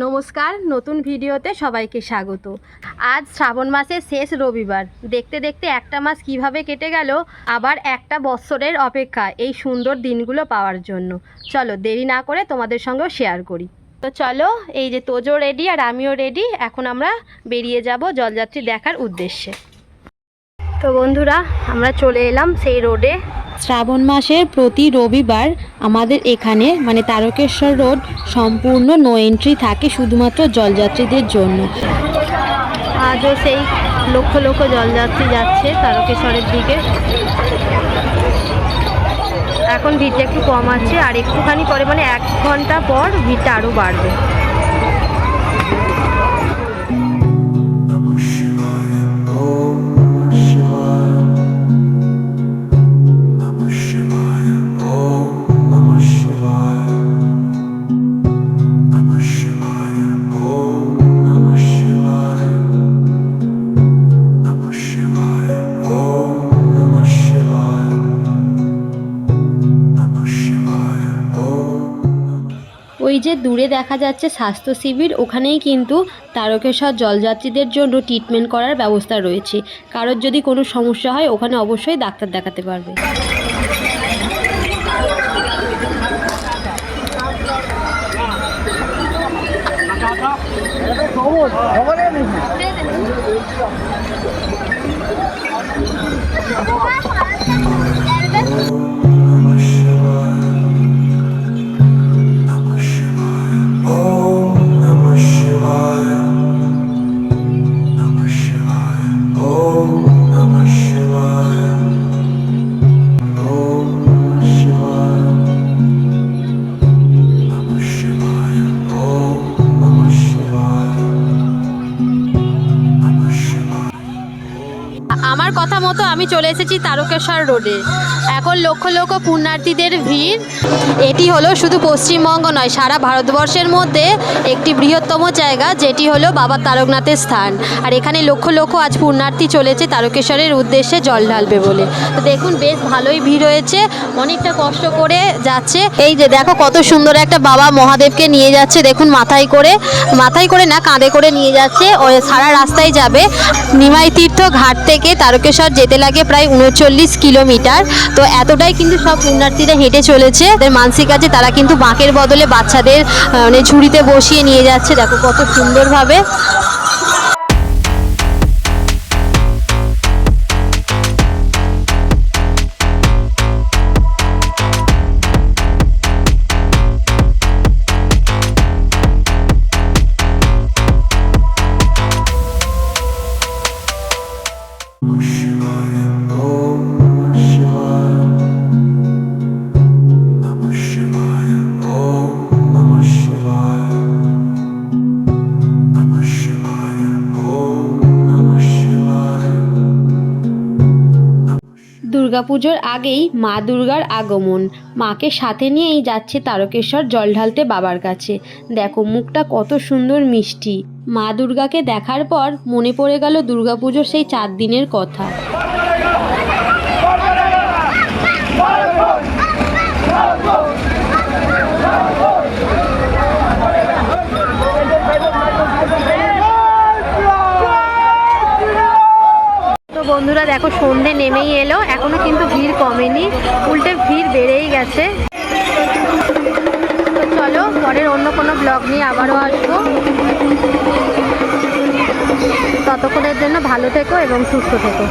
নমস্কার, নতুন ভিডিওতে সবাইকে স্বাগত। আজ শ্রাবণ মাসের শেষ রবিবার। দেখতে দেখতে একটা মাস কীভাবে কেটে গেল, আবার একটা বৎসরের অপেক্ষা এই সুন্দর দিনগুলো পাওয়ার জন্য। চলো, দেরি না করে তোমাদের সঙ্গেও শেয়ার করি। তো চলো, এই যে তোজো রেডি আর আমিও রেডি এখন আমরা বেরিয়ে যাব জলযাত্রী দেখার উদ্দেশ্যে। তো বন্ধুরা, আমরা চলে এলাম সেই রোডে শ্রাবণ মাসের প্রতি রবিবার আমাদের এখানে মানে তারকেশ্বর রোড সম্পূর্ণ নো এন্ট্রি থাকে শুধুমাত্র জলযাত্রীদের জন্য। আজও সেই লক্ষ লক্ষ জলযাত্রী যাচ্ছে তারকেশ্বরের দিকে। এখন ভিড়টা একটু কম আছে আর একটুখানি পরে মানে এক ঘণ্টা পর ভিড়টা আরও বাড়বে। ওই যে দূরে দেখা যাচ্ছে স্বাস্থ্য শিবির, ওখানেই কিন্তু তারকেশ্বর জলযাত্রীদের জন্য ট্রিটমেন্ট করার ব্যবস্থা রয়েছে। কারোর যদি কোনো সমস্যা হয়, ওখানে অবশ্যই ডাক্তার দেখাতে পারবে। আমার কথা মতো আমি চলে এসেছি তারকেশ্বর রোডে। এখন লক্ষ লক্ষ পুণ্যার্থীদের ভিড়। এটি হলো শুধু পশ্চিমবঙ্গ নয়, সারা ভারতবর্ষের মধ্যে একটি বৃহত্তম জায়গা, যেটি হলো বাবা তারকনাথের স্থান। আর এখানে লক্ষ লক্ষ আজ পুণ্যার্থী চলেছে তারকেশ্বরের উদ্দেশ্যে জল ঢালবে বলে। তো দেখুন, বেশ ভালোই ভিড় হয়েছে অনেকটা কষ্ট করে যাচ্ছে। এই যে দেখো, কত সুন্দর একটা বাবা মহাদেবকে নিয়ে যাচ্ছে, দেখুন মাথায় করে। মাথায় করে না, কাঁধে করে নিয়ে যাচ্ছে, ও সারা রাস্তায় যাবে। নিমাই তীর্থ ঘাট থেকে তারকেশ্বর যেতে লাগে প্রায় উনচল্লিশ কিলোমিটার। তো এতটাই কিন্তু সব পুণ্যার্থীরা হেঁটে চলেছে। মানসিক আছে, তারা কিন্তু বাঁকের বদলে বাচ্চাদের মানে ঝুড়িতে বসিয়ে নিয়ে যাচ্ছে। দেখো কত সুন্দরভাবে দুর্গাপুজোর আগেই মা দুর্গার আগমন। মাকে সাথে নিয়েই যাচ্ছে তারকেশ্বর জল ঢালতে বাবার কাছে। দেখো, মুখটা কত সুন্দর মিষ্টি। মা দুর্গাকে দেখার পর মনে পড়ে গেল দুর্গাপুজোর সেই চার দিনের কথা। বন্ধুরা দেখো সন্ধে নেমেই এলো, এখনও কিন্তু ভিড় কমেনি, উল্টে ভিড় বেড়েই গেছে। ব্লগ নিয়ে আবারও আসব। ততক্ষণের জন্য ভালো থেকো এবং সুস্থ থেকো।